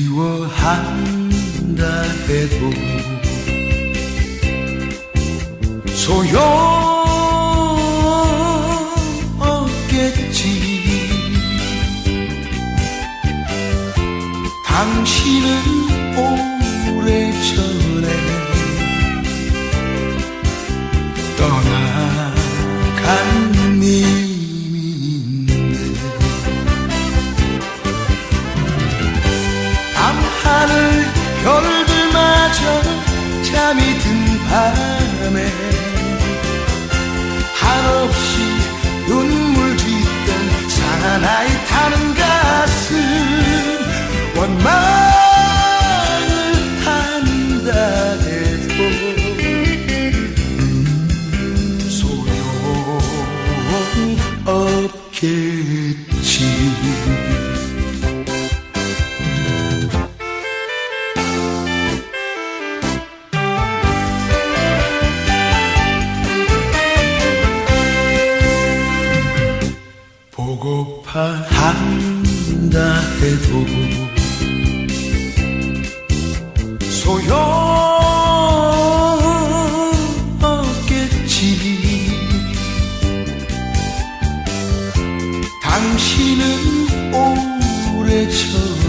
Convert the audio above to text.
그리워한다 해도 소용없겠지. 당신은 오래전에 떠나갔니 별들마저 잠이 든 밤에 한다 해도 소용없겠지. 당신은 오래전에